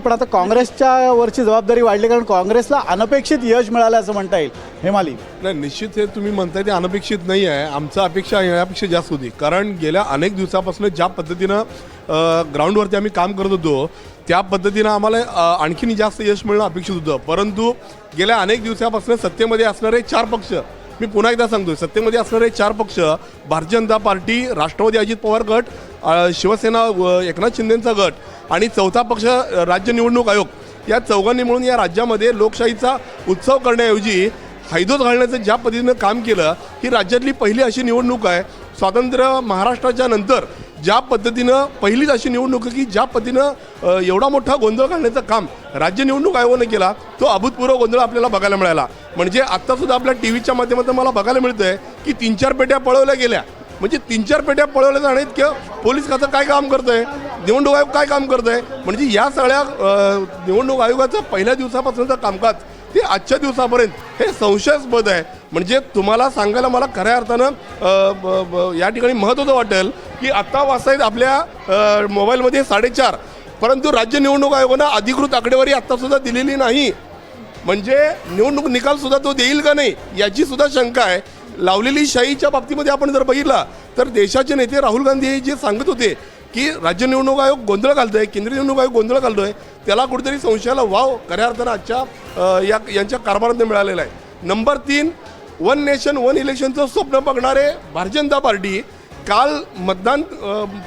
पण आता काँग्रेसच्या वरची जबाबदारी वाढली कारण काँग्रेसला अनपेक्षित यश मिळालं असं म्हणता येईल. हेमाली. नाही निश्चित हे तुम्ही म्हणताय ते अनपेक्षित नाही आहे. आमचा अपेक्षा यापेक्षा जास्त होती. कारण गेल्या अनेक दिवसापासून ज्या पद्धतीनं ग्राउंडवरती आम्ही काम करत होतो त्या पद्धतीनं आम्हाला आणखीन जास्त यश मिळणं अपेक्षित होतं. परंतु गेल्या अनेक दिवसापासून सत्तेमध्ये असणारे चार पक्ष मी पुन्हा एकदा सांगतोय सत्तेमध्ये असणारे चार पक्ष भारतीय जनता पार्टी राष्ट्रवादी अजित पवार गट शिवसेना व एकनाथ शिंदेचा गट आणि चौथा पक्ष राज्य निवडणूक आयोग. या चौघांनी मिळून या राज्यामध्ये लोकशाहीचा उत्सव करण्याऐवजी हैदोस घालण्याचं ज्या पद्धतीनं काम केलं ही राज्यातली पहिली अशी निवडणूक आहे. स्वातंत्र्य महाराष्ट्राच्या नंतर ज्या पद्धतीनं पहिलीच अशी निवडणूक आहे की ज्या पद्धतीनं एवढा मोठा गोंधळ घालण्याचं काम राज्य निवडणूक आयोगाने केला तो अभूतपूर्व गोंधळ आपल्याला बघायला मिळाला. म्हणजे आत्तासुद्धा आपल्या टी व्हीच्या माध्यमातून मला बघायला मिळतं आहे की तीन चार पेट्या पळवल्या गेल्या. म्हणजे तीन चार पेट्या पळवल्या जाण्यात की पोलीस खातं काय काम करत आहे निवडणूक आयोग काय काम करत आहे म्हणजे या सगळ्या निवडणूक आयोगाचं पहिल्या दिवसापासूनचं कामकाज ते आजच्या दिवसापर्यंत हे संशयास्पद आहे. म्हणजे तुम्हाला सांगायला मला खऱ्या अर्थानं ब- ब- या ठिकाणी महत्त्वाचं वाटेल की आत्ता वाजतायत आपल्या मोबाईलमध्ये साडेचार परंतु राज्य निवडणूक आयोगानं अधिकृत आकडेवारी आत्तासुद्धा दिलेली नाही. म्हणजे निवडणूक निकालसुद्धा तो देईल का नाही याचीसुद्धा शंका आहे. लावलेली शाहीच्या बाबतीमध्ये आपण जर बघितला तर देशाचे नेते राहुल गांधी हे जे सांगत होते की राज्य निवडणूक आयोग गोंधळ घालतोय केंद्रीय निवडणूक आयोग गोंधळ घालतोय त्याला कुठेतरी संशयाला वाव खऱ्या अर्थानं आजच्या या यांच्या कारभारात मिळालेला आहे. नंबर तीन वन नेशन वन इलेक्शनचं स्वप्न बघणारे भारतीय जनता पार्टी काल मतदान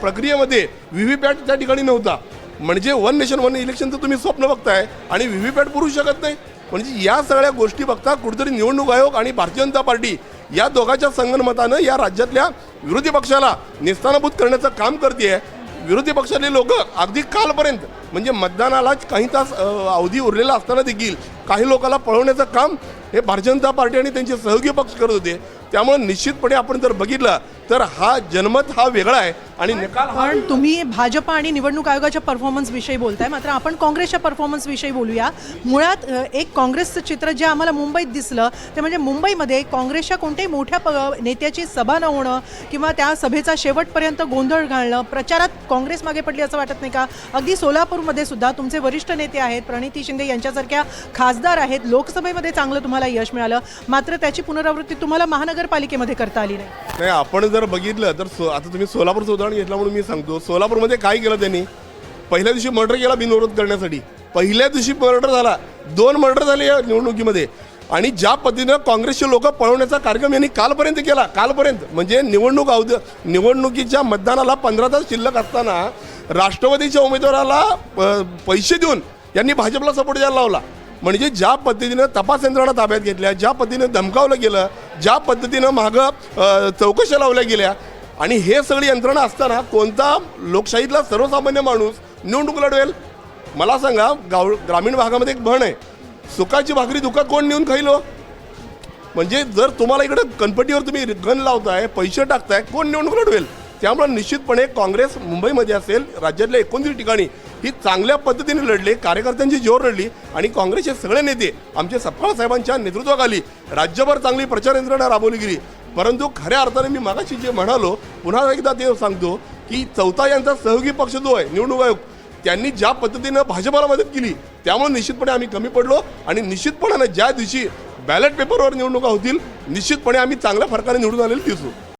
प्रक्रियेमध्ये व्ही व्ही पॅट त्या ठिकाणी नव्हता. म्हणजे वन नेशन वन इलेक्शनचं तुम्ही स्वप्न बघताय आणि व्ही व्ही पॅट पुरू शकत नाही. म्हणजे या सगळ्या गोष्टी बघता कुठेतरी निवडणूक आयोग आणि भारतीय जनता पार्टी या दोघांच्या संगनमतानं या राज्यातल्या विरोधी पक्षाला निस्तानाभूत करण्याचं काम करते विरोधी पक्षातले लोक अगदी कालपर्यंत म्हणजे मतदानालाच काही तास अवधी उरलेला असताना देखील काही लोकांना पळवण्याचं काम हे भारतीय जनता पार्टी आणि त्यांचे सहयोगी पक्ष करत होते. त्यामुळे निश्चितपणे आपण जर बघितलं तर हा जनमत हा वेगळा आहे आणि निकाल पण तुम्ही भाजप आणि निवडणूक आयोगाच्या परफॉर्मन्स विषयी बोलताय. मात्र आपण काँग्रेसच्या परफॉर्मन्स विषयी बोलूया. मुळात एक काँग्रेसचं चित्र जे आम्हाला मुंबईत दिसलं ते म्हणजे मुंबईमध्ये काँग्रेसच्या कोणत्याही मोठ्या नेत्याची सभा न होणं किंवा त्या सभेचा शेवटपर्यंत गोंधळ घालणं प्रचारात काँग्रेस मागे पडली असं वाटत नाही का? अगदी सोलापूरमध्ये सुद्धा तुमचे वरिष्ठ नेते आहेत प्रणिती शिंदे यांच्यासारख्या खासदार आहेत. लोकसभेमध्ये चांगलं तुम्हाला यश मिळालं. मात्र त्याची पुनरावृत्ती तुम्हाला महानगरपालिकेमध्ये करता आली नाही. नाही आपण जर बघितलं तर सो आता तुम्ही सोलापूरचं उदाहरण घेतलं म्हणून मी सांगतो. सोलापूरमध्ये काय केलं त्यांनी? पहिल्या दिवशी मर्डर केला बिनविरोध करण्यासाठी. पहिल्या दिवशी मर्डर झाला. दोन मर्डर झाले या निवडणुकीमध्ये. आणि ज्या पद्धतीनं काँग्रेसचे लोक पळवण्याचा कार्यक्रम यांनी कालपर्यंत केला. कालपर्यंत. म्हणजे निवडणूक अवध निवडणुकीच्या मतदानाला पंधरा तास शिल्लक असताना राष्ट्रवादीच्या उमेदवाराला अ, पैसे देऊन यांनी भाजपला सपोर्ट द्यायला लावला. म्हणजे ज्या पद्धतीनं तपास यंत्रणा ताब्यात घेतल्या ज्या पद्धतीनं धमकावलं गेलं ज्या पद्धतीनं मागं चौकशा लावल्या गेल्या आणि हे सगळी यंत्रणा असताना कोणता लोकशाहीतला सर्वसामान्य माणूस निवडणूक लढवेल मला सांगा गाव ग्रामीण भागामध्ये एक म्हण आहे. सुखाची भाकरी दुखात कोण नेऊन खाईल हो? म्हणजे जर तुम्हाला इकडे कणपटीवर तुम्ही गन लावताय पैसे टाकताय कोण निवडणूक लढवेल त्यामुळे निश्चितपणे काँग्रेस मुंबईमध्ये असेल राज्यातल्या एकोणतीस ठिकाणी. ही चांगल्या पद्धतीने लढली कार्यकर्त्यांची जोर लढली आणि काँग्रेसचे सगळे नेते आमचे सपकाळ साहेबांच्या नेतृत्वाखाली राज्यभर चांगली प्रचार यंत्रणा राबवली गेली. परंतु खऱ्या अर्थाने मी मागाशी जे म्हणालो पुन्हा एकदा ते सांगतो की चौथा यांचा सहयोगी पक्ष जो आहे निवडणूक आयोग त्यांनी ज्या पद्धतीनं भाजपाला मदत केली त्यामुळे निश्चितपणे आम्ही कमी पडलो आणि निश्चितपणानं ज्या दिवशी बॅलेट पेपरवर निवडणुका होतील निश्चितपणे आम्ही चांगल्या फरकाने निवडून आलेले दिसू.